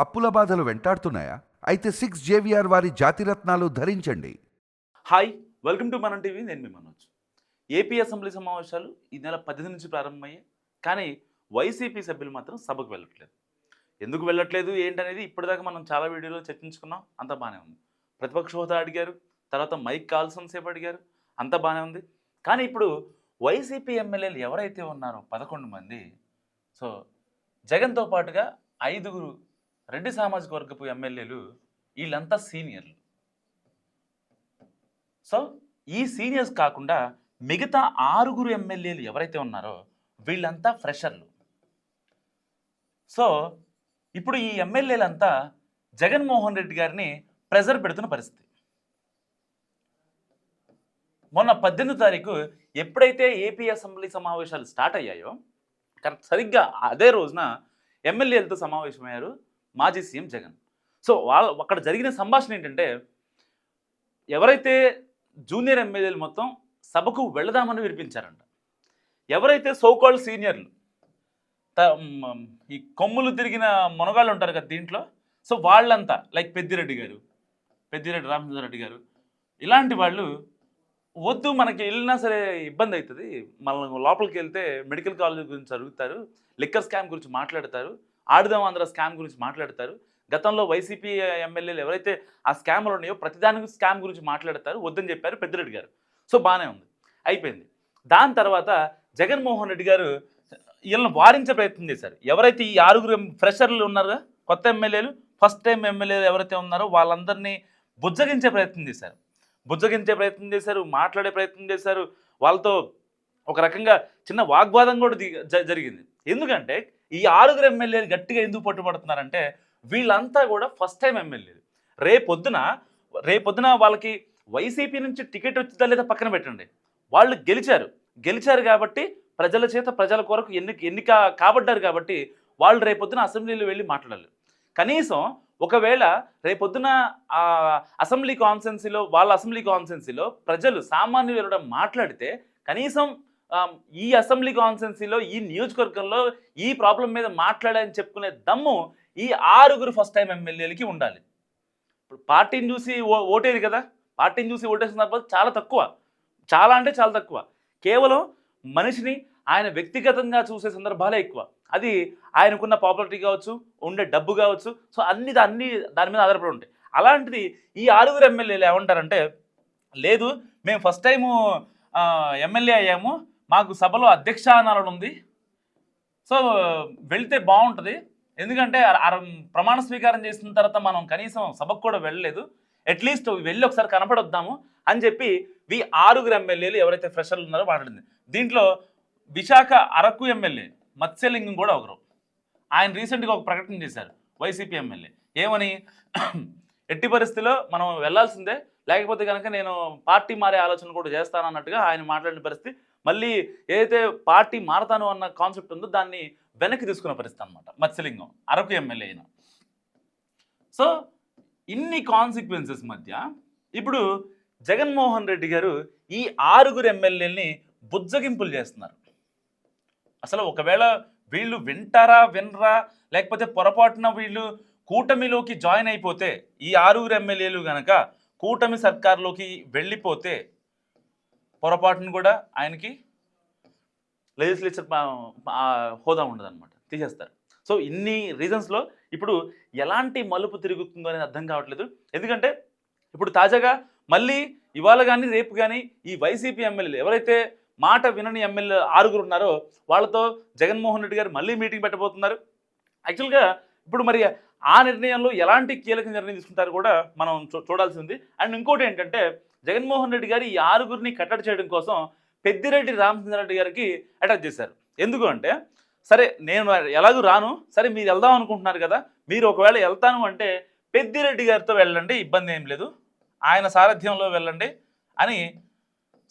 అప్పుల బాధలు వెంటాడుతున్నాయా? అయితే సిక్స్ జేవిఆర్ వారి జాతిరత్నాలు ధరించండి. Hi welcome to Manam TV నేను మీ మనోజ్. ఏపీ అసెంబ్లీ సమావేశాలు ఈ నెల పద్దెనిమిది నుంచి ప్రారంభమయ్యాయి. కానీ వైసీపీ సభ్యులు మాత్రం సభకు వెళ్ళట్లేదు. ఎందుకు వెళ్ళట్లేదు? ఏంటనేది ఇప్పటిదాకా మనం చాలా వీడియోలో చర్చించుకున్నాం. అంత బాగానే ఉంది. ప్రతిపక్ష హోదా అడిగారు. తర్వాత మైక్ కాల్సన్ సేపు అడిగారు. అంత బాగానే ఉంది. కానీ ఇప్పుడు వైసీపీ ఎమ్మెల్యేలు ఎవరైతే ఉన్నారో పదకొండు మంది. సో జగన్తో పాటుగా ఐదుగురు రెడ్డి సామాజిక వర్గపు ఎమ్మెల్యేలు వీళ్ళంతా సీనియర్లు. సో ఈ సీనియర్స్ కాకుండా మిగతా ఆరుగురు ఎమ్మెల్యేలు ఎవరైతే ఉన్నారో వీళ్ళంతా ఫ్రెషర్లు. సో ఇప్పుడు ఈ ఎమ్మెల్యేలంతా జగన్మోహన్ రెడ్డి గారిని ప్రెజర్ పెడుతున్న పరిస్థితి. మొన్న పద్దెనిమిది తారీఖు ఎప్పుడైతే ఏపీ అసెంబ్లీ సమావేశాలు స్టార్ట్ అయ్యాయో కరెక్ట్ సరిగ్గా అదే రోజున ఎమ్మెల్యేలతో సమావేశమయ్యారు మాజీ సీఎం జగన్. సో వాళ్ళ అక్కడ జరిగిన సంభాషణ ఏంటంటే ఎవరైతే జూనియర్ ఎమ్మెల్యేలు మొత్తం సభకు వెళదామని వినిపించారంట ఎవరైతే సోకాల్డ్ సీనియర్లు ఈ కొమ్ములు తిరిగిన మునగాళ్ళు ఉంటారు కదా దీంట్లో సో వాళ్ళంతా లైక్ పెద్దిరెడ్డి గారు పెద్దిరెడ్డి రామచంద్రరెడ్డి గారు ఇలాంటి వాళ్ళు వద్దు మనకి వెళ్ళినా సరే ఇబ్బంది అవుతుంది మనం లోపలికి వెళ్తే మెడికల్ కాలేజ్ గురించి అడుగుతారు లిక్కర్ స్కామ్ గురించి మాట్లాడతారు ఆడుదాం ఆంధ్ర స్కామ్ గురించి మాట్లాడతారు. గతంలో వైసీపీ ఎమ్మెల్యేలు ఎవరైతే ఆ స్కామ్లు ఉన్నాయో ప్రతిదానికి స్కామ్ గురించి మాట్లాడతారు. వద్దని చెప్పారు పెద్దిరెడ్డి గారు. సో బాగానే ఉంది. అయిపోయింది. దాని తర్వాత జగన్మోహన్ రెడ్డి గారు వీళ్ళని వారించే ప్రయత్నం చేశారు. ఎవరైతే ఈ ఆరుగురు ఫ్రెషర్లు ఉన్నారో కొత్త ఎమ్మెల్యేలు ఫస్ట్ టైం ఎమ్మెల్యేలు ఎవరైతే ఉన్నారో వాళ్ళందరినీ బుజ్జగించే ప్రయత్నం చేశారు. బుజ్జగించే ప్రయత్నం చేశారు మాట్లాడే ప్రయత్నం చేశారు. వాళ్ళతో ఒక రకంగా చిన్న వాగ్వాదం కూడా జ- జరిగింది. ఎందుకంటే ఈ ఆరుగురు ఎమ్మెల్యేలు గట్టిగా ఎందుకు పట్టుబడుతున్నారంటే వీళ్ళంతా కూడా ఫస్ట్ టైం ఎమ్మెల్యేలు. రేపొద్దున రేపొద్దున వాళ్ళకి వైసీపీ నుంచి టికెట్ వచ్చిందా లేదా పక్కన పెట్టండి. వాళ్ళు గెలిచారు. గెలిచారు కాబట్టి ప్రజల చేత ప్రజల కొరకు ఎన్ని ఎన్నిక కాబడ్డారు కాబట్టి వాళ్ళు రేపొద్దున అసెంబ్లీలో వెళ్ళి మాట్లాడాలి. కనీసం ఒకవేళ రేపొద్దున అసెంబ్లీ కాన్సెన్సీలో వాళ్ళ అసెంబ్లీ కాన్సెన్సీలో ప్రజలు సామాన్యులు మాట్లాడితే కనీసం ఈ అసెంబ్లీ కాన్సెన్సీలో ఈ నియోజకవర్గంలో ఈ ప్రాబ్లం మీద మాట్లాడాలని చెప్పుకునే దమ్ము ఈ ఆరుగురు ఫస్ట్ టైం ఎమ్మెల్యేలకి ఉండాలి. ఇప్పుడు పార్టీని చూసి ఓ ఓటేది కదా? పార్టీని చూసి ఓటేసిన తర్వాత చాలా తక్కువ. చాలా అంటే చాలా తక్కువ. కేవలం మనిషిని ఆయన వ్యక్తిగతంగా చూసే సందర్భాలే ఎక్కువ. అది ఆయనకున్న పాపులారిటీ కావచ్చు ఉండే డబ్బు కావచ్చు సో అన్ని అన్ని దాని మీద ఆధారపడి ఉంటాయి. అలాంటిది ఈ ఆరుగురు ఎమ్మెల్యేలు ఏమంటారంటే లేదు మేము ఫస్ట్ టైము ఎమ్మెల్యే అయ్యాము మాకు సభలో అధ్యక్ష అనాలని ఉంది. సో వెళ్తే బాగుంటుంది. ఎందుకంటే అర- ప్రమాణ స్వీకారం చేసిన తర్వాత మనం కనీసం సభకు కూడా వెళ్ళలేదు. అట్లీస్ట్ వెళ్ళి ఒకసారి కనపడొద్దాము అని చెప్పి వి ఆరుగురు ఎమ్మెల్యేలు ఎవరైతే ఫ్రెషర్లు ఉన్నారో మాట్లాడింది. దీంట్లో విశాఖ అరకు ఎమ్మెల్యే మత్స్యలింగం కూడా ఒకరు. ఆయన రీసెంట్గా ఒక ప్రకటన చేశారు వైసీపీ ఎమ్మెల్యే. ఏమని? ఎట్టి పరిస్థితిలో మనం వెళ్ళాల్సిందే. లేకపోతే కనుక నేను పార్టీ మారే ఆలోచన కూడా చేస్తాను అన్నట్టుగా ఆయన మాట్లాడిన పరిస్థితి మళ్ళీ ఏదైతే పార్టీ మారతాను అన్న కాన్సెప్ట్ ఉందో దాన్ని వెనక్కి తీసుకున్న పరిస్థితి అనమాట మత్స్యలింగం అరకు ఎమ్మెల్యే అయిన. సో ఇన్ని కాన్సిక్వెన్సెస్ మధ్య ఇప్పుడు జగన్మోహన్ రెడ్డి గారు ఈ ఆరుగురు ఎమ్మెల్యేలని బుజ్జగింపులు చేస్తున్నారు. అసలు ఒకవేళ వీళ్ళు వింటారా వినరా లేకపోతే పొరపాటున వీళ్ళు కూటమిలోకి జాయిన్ అయిపోతే ఈ ఆరుగురు ఎమ్మెల్యేలు కనుక కూటమి సర్కార్లోకి వెళ్ళిపోతే పొరపాటును కూడా ఆయనకి లెజిస్లేచర్ హోదా ఉండదన్నమాట. తీసేస్తారు. సో ఇన్ని రీజన్స్లో ఇప్పుడు ఎలాంటి మలుపు తిరుగుతుందో అనేది అర్థం కావట్లేదు. ఎందుకంటే ఇప్పుడు తాజాగా మళ్ళీ ఇవాళ కానీ రేపు కానీ ఈ వైసీపీ ఎమ్మెల్యేలు ఎవరైతే మాట వినని ఎమ్మెల్యే ఆరుగురు ఉన్నారో వాళ్ళతో జగన్మోహన్ రెడ్డి గారు మళ్ళీ మీటింగ్ పెట్టబోతున్నారు. యాక్చువల్గా ఇప్పుడు మరి ఆ నిర్ణయంలో ఎలాంటి కీలక నిర్ణయం తీసుకుంటారు కూడా మనం చూ- చూడాల్సి ఉంది. అండ్ ఇంకోటి ఏంటంటే జగన్మోహన్ రెడ్డి గారు ఈ ఆరుగురిని కట్టడి చేయడం కోసం పెద్దిరెడ్డి రామచంద్రారెడ్డి గారికి అటాచ్ చేశారు. ఎందుకు అంటే సరే నేను ఎలాగూ రాను సరే మీరు వెళ్దాం అనుకుంటున్నారు కదా మీరు ఒకవేళ వెళ్తాను అంటే పెద్దిరెడ్డి గారితో వెళ్ళండి ఇబ్బంది ఏం లేదు. ఆయన సారథ్యంలో వెళ్ళండి అని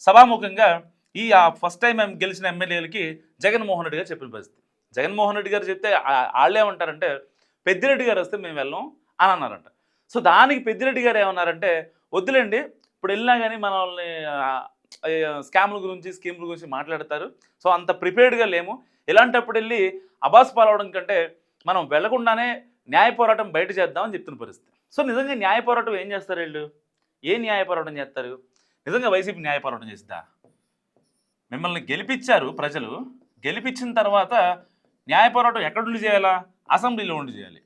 సభాముఖంగా ఈ ఆ ఫస్ట్ టైం గెలిచిన ఎమ్మెల్యేలకి జగన్మోహన్ రెడ్డి గారు చెప్పిన పరిస్థితి. జగన్మోహన్ రెడ్డి గారు చెప్తే వాళ్ళేమంటారంటే వాళ్ళు ఏమంటారంటే పెద్దిరెడ్డి గారు వస్తే మేము వెళ్ళం అని అన్నారంట. సో దానికి పెద్దిరెడ్డి గారు ఏమన్నారంటే వద్దులేండి ఇప్పుడు వెళ్ళినా కానీ మనల్ని స్కామ్ల గురించి స్కీమ్ల గురించి మాట్లాడతారు. సో అంత ప్రిపేర్డ్గా లేము. ఇలాంటప్పుడు వెళ్ళి అబాస్ పాలవడం కంటే మనం వెళ్ళకుండానే న్యాయ పోరాటం బయట చేద్దామని చెప్తున్న పరిస్థితి. సో నిజంగా న్యాయ పోరాటం ఏం చేస్తారు వీళ్ళు? ఏ న్యాయ పోరాటం చేస్తారు? నిజంగా వైసీపీ న్యాయ పోరాటం చేసిందా మిమ్మల్ని గెలిపించారు ప్రజలు. గెలిపించిన తర్వాత న్యాయ పోరాటం ఎక్కడ ఉండి చేయాలా? అసెంబ్లీలో ఉండి చేయాలి.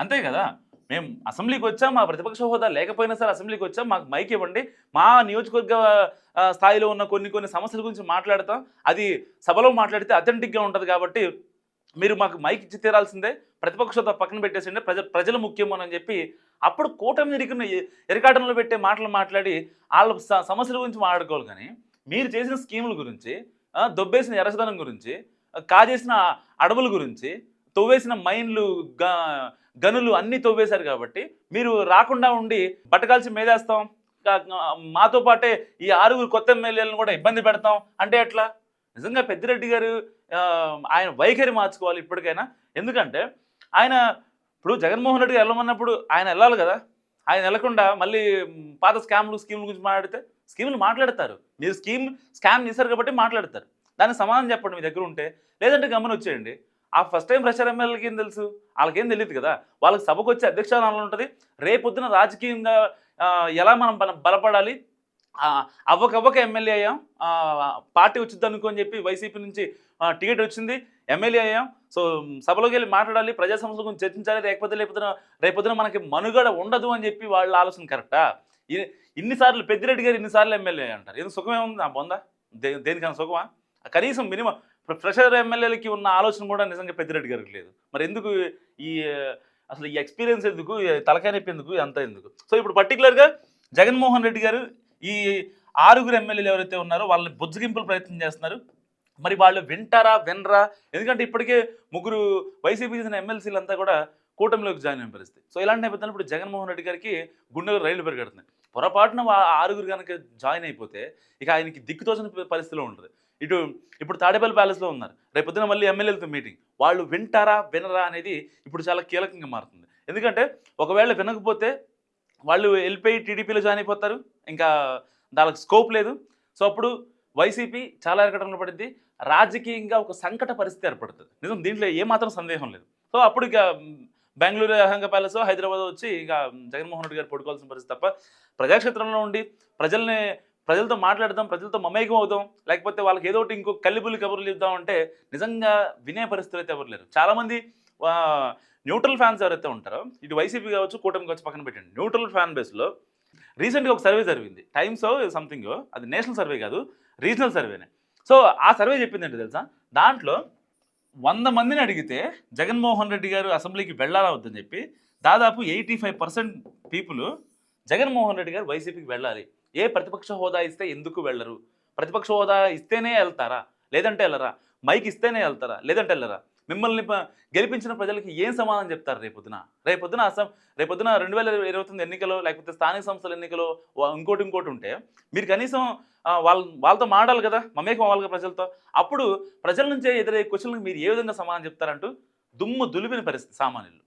అంతే కదా? మేము అసెంబ్లీకి వచ్చాం మా ప్రతిపక్ష హోదా లేకపోయినా సరే అసెంబ్లీకి వచ్చాం మాకు మైక్ ఇవ్వండి. మా నియోజకవర్గ స్థాయిలో ఉన్న కొన్ని కొన్ని సమస్యల గురించి మాట్లాడతాం. అది సభలో మాట్లాడితే అథెంటిక్గా ఉంటుంది కాబట్టి మీరు మాకు మైక్ ఇచ్చి తీరాల్సిందే. ప్రతిపక్ష హోదా పక్కన పెట్టేసిండే. ప్రజ ప్రజలు ముఖ్యం అని చెప్పి అప్పుడు కూటమి ఎరికిన ఎరికాటంలో పెట్టే మాటలు మాట్లాడి వాళ్ళ స- సమస్యల గురించి మాట్లాడుకోవాలి కానీ మీరు చేసిన స్కీముల గురించి దొబ్బేసిన ఎరసదనం గురించి కాజేసిన అడవుల గురించి తవ్వేసిన మైన్లు గనులు అన్నీ తవ్వేశారు కాబట్టి మీరు రాకుండా ఉండి బట్టకాల్సి మేదేస్తాం మాతో పాటే ఈ ఆరుగురు కొత్త ఎమ్మెల్యేలను కూడా ఇబ్బంది పెడతాం. అంటే ఎట్లా? నిజంగా పెద్దిరెడ్డి గారు ఆయన వైఖరి మార్చుకోవాలి ఇప్పటికైనా. ఎందుకంటే ఆయన ఇప్పుడు జగన్మోహన్ రెడ్డి గారు వెళ్ళమన్నప్పుడు ఆయన వెళ్ళాలి కదా. ఆయన వెళ్ళకుండా మళ్ళీ పాత స్కామ్లు స్కీముల గురించి మాట్లాడితే స్కీములు మాట్లాడతారు. మీరు స్కీమ్ స్కామ్ చేశారు కాబట్టి మాట్లాడతారు. దానికి సమాధానం చెప్పండి మీ దగ్గర ఉంటే. లేదంటే గమని వచ్చేయండి. ఆ ఫస్ట్ టైం ప్రెషర్ ఎమ్మెల్యేలకి ఏం తెలుసు? వాళ్ళకేం తెలియదు కదా? వాళ్ళకి సభకు వచ్చే అధ్యక్షాలు ఉంటుంది. రేపొద్దున రాజకీయంగా ఎలా మనం బల- బలపడాలి? అవ్వకవ్వక ఎమ్మెల్యే అయ్యాం. పార్టీ వచ్చింది అనుకోని చెప్పి వైసీపీ నుంచి టికెట్ వచ్చింది. ఎమ్మెల్యే అయ్యాం. సో సభలోకి వెళ్ళి మాట్లాడాలి. ప్రజా సమస్యల గురించి చర్చించాలి. లేకపోతే లేకపోతే రేపొద్దున మనకి మనుగడ ఉండదు అని చెప్పి వాళ్ళ ఆలోచన కరెక్టా ఇన్నిసార్లు పెద్దిరెడ్డి గారు ఇన్నిసార్లు ఎమ్మెల్యే అంటారు. ఏదో సుఖమే ఉంది. నా బొందా? దే దేనికన్నా సుఖమా? కనీసం మినిమం ప్రెషర్ ఎమ్మెల్యేలకి ఉన్న ఆలోచన కూడా నిజంగా పెద్దిరెడ్డి గారికి లేదు. మరి ఎందుకు ఈ అసలు ఈ ఎక్స్పీరియన్స్ ఎందుకు? తలకాయ నొప్పి ఎందుకు? అంత ఎందుకు? సో ఇప్పుడు పర్టికులర్గా జగన్మోహన్ రెడ్డి గారు ఈ ఆరుగురు ఎమ్మెల్యేలు ఎవరైతే ఉన్నారో వాళ్ళని బుజ్జగింపులు ప్రయత్నం చేస్తున్నారు. మరి వాళ్ళు వింటారా వినరా? ఎందుకంటే ఇప్పటికే ముగ్గురు వైసీపీ చెందిన ఎమ్మెల్సీలు అంతా కూడా కూటమిలోకి జాయిన్ అయిన పరిస్థితి. సో ఇలాంటి నేపథ్యంలో ఇప్పుడు జగన్మోహన్ రెడ్డి గారికి గుండెలు రైలు పెరిగెడుతున్నాయి. పొరపాటున ఆరుగురు కనుక జాయిన్ అయిపోతే ఇక ఆయనకి దిక్కుతోచిన పరిస్థితిలో ఉంటుంది. ఇటు ఇప్పుడు తాడేపల్లి ప్యాలెస్లో ఉన్నారు. రేపొద్దున మళ్ళీ ఎమ్మెల్యేలతో మీటింగ్. వాళ్ళు వింటారా వినరా అనేది ఇప్పుడు చాలా కీలకంగా మారుతుంది. ఎందుకంటే ఒకవేళ వినకపోతే వాళ్ళు వెళ్ళిపోయి టీడీపీలో జాయిన్ అయిపోతారు. ఇంకా దానికి స్కోప్ లేదు. సో అప్పుడు వైసీపీ చాలా ఎరగడంలో పడింది. రాజకీయంగా ఒక సంకట పరిస్థితి ఏర్పడుతుంది. నిజం దీంట్లో ఏమాత్రం సందేహం లేదు. సో అప్పుడు ఇక బెంగళూరు అహంగ ప్యాలెస్ హైదరాబాద్ వచ్చి ఇక జగన్మోహన్ రెడ్డి గారు పడుకోవాల్సిన పరిస్థితి తప్ప ప్రజాక్షేత్రంలో ఉండి ప్రజల్ని ప్రజలతో మాట్లాడదాం ప్రజలతో మమేకం అవుదాం లేకపోతే వాళ్ళకి ఏదో ఒకటి ఇంకో కల్లిబుల్లి కబుర్లు ఇద్దాం అంటే నిజంగా వినే పరిస్థితులు అయితే ఎవరు లేరు. చాలామంది న్యూట్రల్ ఫ్యాన్స్ ఎవరైతే ఉంటారో ఇటు వైసీపీ కావచ్చు కూటమి కావచ్చు పక్కన పెట్టండి. న్యూట్రల్ ఫ్యాన్ బేస్లో రీసెంట్గా ఒక సర్వే జరిగింది. టైమ్స్ సంథింగ్ అది నేషనల్ సర్వే కాదు రీజనల్ సర్వేనే సో ఆ సర్వే చెప్పింది ఏంటి తెలుసా? దాంట్లో వంద మందిని అడిగితే జగన్మోహన్ రెడ్డి గారు అసెంబ్లీకి వెళ్ళాలా వద్దని చెప్పి దాదాపు eighty five percent people Jaganmohan Reddy గారు వైసీపీకి వెళ్ళాలి. ఏ ప్రతిపక్ష హోదా ఇస్తే ఎందుకు వెళ్ళరు? ప్రతిపక్ష హోదా ఇస్తేనే వెళ్తారా? లేదంటే వెళ్ళరా? మైక్ ఇస్తేనే వెళ్తారా? లేదంటే వెళ్ళరా? మిమ్మల్ని గెలిపించిన ప్రజలకి ఏం సమాధానం చెప్తారు రేపొద్దున? రేపొద్దున అసం రేపొద్దున రెండు వేల ఇరవై తొమ్మిది లేకపోతే స్థానిక సంస్థల ఎన్నికలో ఇంకోటి ఇంకోటి ఉంటే మీరు కనీసం వాళ్ళ వాళ్ళతో మాడాలి కదా? మమేకం అవ్వాలి ప్రజలతో? అప్పుడు ప్రజల నుంచే ఎదురయ్యే క్వశ్చన్లకు మీరు ఏ విధంగా సమాధానం చెప్తారంటూ దుమ్ము దులిపిన పరిస్థితి సామాన్యులు.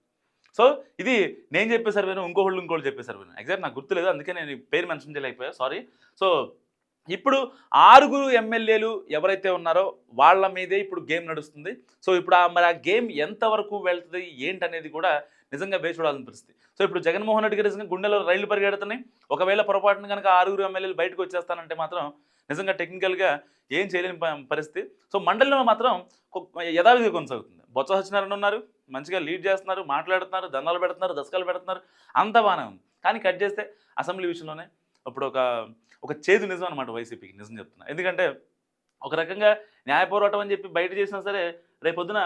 సో ఇది నేను చెప్పే సర్వేను ఇంకోళ్ళు ఇంకోళ్ళు చెప్పే సర్వేను ఎగ్జాక్ట్ నాకు గుర్తులేదు అందుకే నేను పేరు మెన్షన్ చేయలేకపోయా సారీ సో ఇప్పుడు ఆరుగురు ఎమ్మెల్యేలు ఎవరైతే ఉన్నారో వాళ్ళ మీదే ఇప్పుడు గేమ్ నడుస్తుంది. సో ఇప్పుడు ఆ మరి ఆ గేమ్ ఎంతవరకు వెళ్తుంది ఏంటనేది కూడా నిజంగా వేచి చూడాల్సిన పరిస్థితి. సో ఇప్పుడు జగన్మోహన్ రెడ్డి గారు నిజంగా గుండెలో రైళ్ళు పరిగెడుతున్నాయి. ఒకవేళ పొరపాటున కనుక ఆరుగురు ఎమ్మెల్యేలు బయటకు వచ్చేస్తానంటే మాత్రం నిజంగా టెక్నికల్గా ఏం చేయలేని పరిస్థితి. సో మండలిలో మాత్రం కొ- యథావిధిగా కొనసాగుతుంది. బొత్స సత్యనారాయణ ఉన్నారు మంచిగా లీడ్ చేస్తున్నారు మాట్లాడుతున్నారు దండాలు పెడుతున్నారు దశకాలు పెడుతున్నారు అంతా బాగానే ఉంది. కానీ కట్ చేస్తే అసెంబ్లీ విషయంలోనే ఇప్పుడు ఒక ఒక చేదు నిజం అనమాట వైసీపీకి నిజం చెప్తున్నా. ఎందుకంటే ఒక రకంగా న్యాయ పోరాటం అని చెప్పి బయట చేసినా సరే రేపొద్దున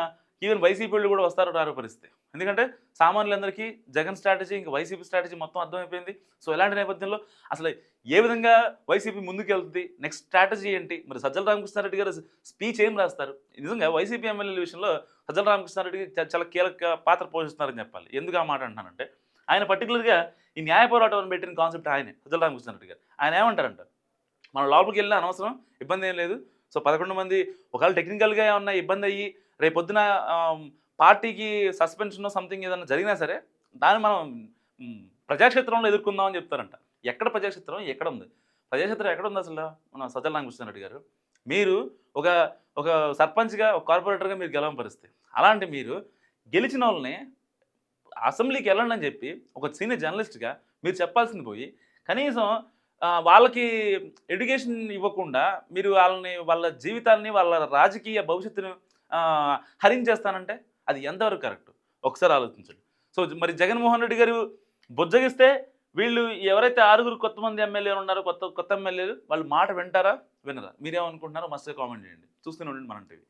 ఈవెన్ వైసీపీ వాళ్ళు కూడా వస్తారు రారు పరిస్థితి. ఎందుకంటే సామాన్యులందరికీ జగన్ స్ట్రాటజీ ఇంకా వైసీపీ స్ట్రాటజీ మొత్తం అర్థమైపోయింది. సో ఇలాంటి నేపథ్యంలో అసలు ఏ విధంగా వైసీపీ ముందుకు వెళ్తుంది నెక్స్ట్ స్ట్రాటజీ ఏంటి? మరి సజ్జల రామకృష్ణారెడ్డి గారు స్పీచ్ ఏం రాస్తారు? నిజంగా వైసీపీ ఎమ్మెల్యేల విషయంలో సజ్జల రామకృష్ణారెడ్డి చాలా కీలక పాత్ర పోషిస్తున్నారని చెప్పాలి. ఎందుకు ఆ మాట అంటున్నానంటే ఆయన పర్టికులర్గా ఈ న్యాయ పోరాటం అని పెట్టిన కాన్సెప్ట్ ఆయనే సజ్జల రామకృష్ణారెడ్డి గారు. ఆయన ఏమంటారంట? మనం లోపలికి వెళ్ళిన అనవసరం ఇబ్బంది ఏం లేదు. సో పదకొండు మంది ఒకవేళ టెక్నికల్గా ఏమన్నా ఇబ్బంది అయ్యి రేపొద్దున పార్టీకి సస్పెన్షన్ సంథింగ్ ఏదైనా జరిగినా సరే దాన్ని మనం ప్రజాక్షేత్రంలో ఎదుర్కొందామని చెప్తారంట. ఎక్కడ ప్రజాక్షేత్రం? ఎక్కడ ఉంది? ప్రజాక్షేత్రం ఎక్కడ ఉంది అసలు? మన సజ్జల రామకృష్ణారెడ్డి గారు. మీరు ఒక ఒక సర్పంచ్గా ఒక కార్పొరేటర్గా మీరు గెలవని పరిస్థితి. అలాంటి మీరు గెలిచిన వాళ్ళని అసెంబ్లీకి వెళ్ళండి అని చెప్పి ఒక సీనియర్ జర్నలిస్ట్గా మీరు చెప్పాల్సింది పోయి కనీసం వాళ్ళకి ఎడ్యుకేషన్ ఇవ్వకుండా మీరు వాళ్ళని వాళ్ళ జీవితాన్ని వాళ్ళ రాజకీయ భవిష్యత్తును హరించేస్తానంటే అది ఎంతవరకు కరెక్ట్? ఒకసారి ఆలోచించండి. సో మరి జగన్మోహన్ రెడ్డి గారు బుజ్జగిస్తే వీళ్ళు ఎవరైతే ఆరుగురు కొత్త మంది ఎమ్మెల్యేలు ఉన్నారో కొత్త కొత్త ఎమ్మెల్యేలు వాళ్ళు మాట వింటారా? వినరా? మీరేమనుకుంటున్నారో మస్తుగా కామెంట్ చేయండి. చూస్తూనే ఉండండి మనం టీవీ.